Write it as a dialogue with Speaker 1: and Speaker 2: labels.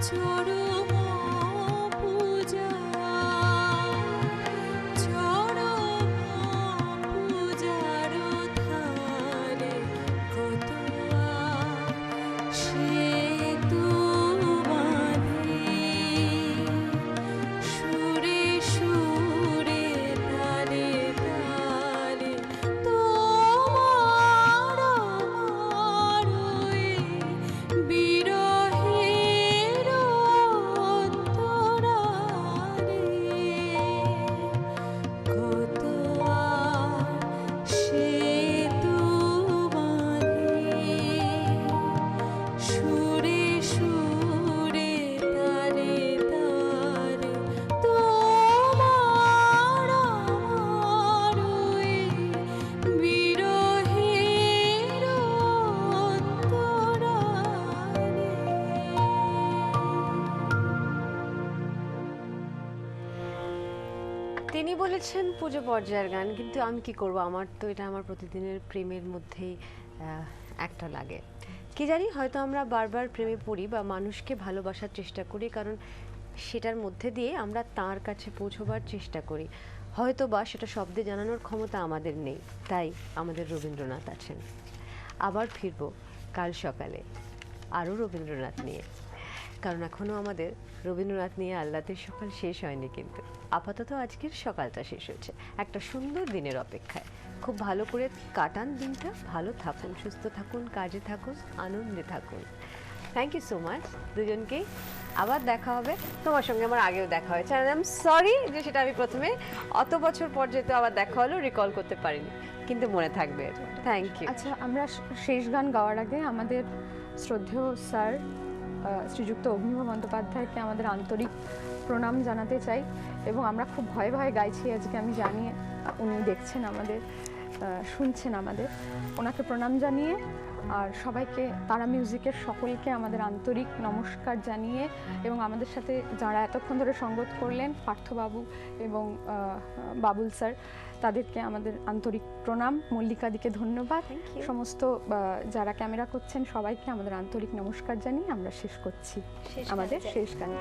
Speaker 1: to বলেছেন পুজো পর্যায়ের গান, কিন্তু আমি কি করব? আমার তো এটা আমার প্রতিদিনের প্রেমের মধ্যেই একটা লাগে। কি জানি, হয়তো আমরা বারবার প্রেমে পড়ি বা মানুষকে ভালোবাসার চেষ্টা করি, কারণ সেটার মধ্যে দিয়ে আমরা তার কাছে পৌঁছবার চেষ্টা করি। হয়তো বা সেটা শব্দে জানানোর ক্ষমতা আমাদের নেই, তাই আমাদের রবীন্দ্রনাথ আছেন। আবার ফিরবো কাল সকালে, আরও রবীন্দ্রনাথ নিয়ে। কারণ এখনও আমাদের রবীন্দ্রনাথ নিয়ে আহ্লাদের সকাল শেষ হয়নি কিন্তু। আপাতত আজকের সকালটা শেষ হয়েছে। একটা সুন্দর দিনের অপেক্ষায়। খুব ভালো করে কাটান দিনটা, ভালো থাকুন, সুস্থ থাকুন, কাজে থাকুন, আনন্দে থাকুন। থ্যাংক ইউ সো মাচ দুজনকে আবার দেখা হবে। তোমার সঙ্গে আমার আগেও দেখা হয়েছে। আর এম সরি যে সেটা আমি প্রথমে অত বছর পর যেহেতু আবার দেখা হলো রিকল করতে পারিনি। কিন্তু মনে থাকবে। থ্যাংক ইউ
Speaker 2: আচ্ছা আমরা শেষ গান গাওয়ার আগে আমাদের শ্রদ্ধেয় স্যার শ্রীযুক্ত অগ্নিভ বন্দ্যোপাধ্যায়কে আমাদের আন্তরিক প্রণাম জানাতে চাই এবং আমরা খুব ভয়ে ভয়ে গাইছি, আজকে আমি জানি উনি দেখছেন আমাদের শুনছেন আমাদের। ওনাকে প্রণাম জানিয়ে আর সবাইকে তারা মিউজিকের সকলকে আমাদের আন্তরিক নমস্কার জানিয়ে এবং আমাদের সাথে যারা এতক্ষণ ধরে সঙ্গত করলেন পার্থবাবু এবং বাবুল স্যার তাদেরকে আমাদের আন্তরিক প্রণাম মল্লিকাদিকে ধন্যবাদ। সমস্ত যারা ক্যামেরা করছেন সবাইকে আমাদের আন্তরিক নমস্কার জানিয়ে আমরা শেষ করছি। আমাদের শেষ গান।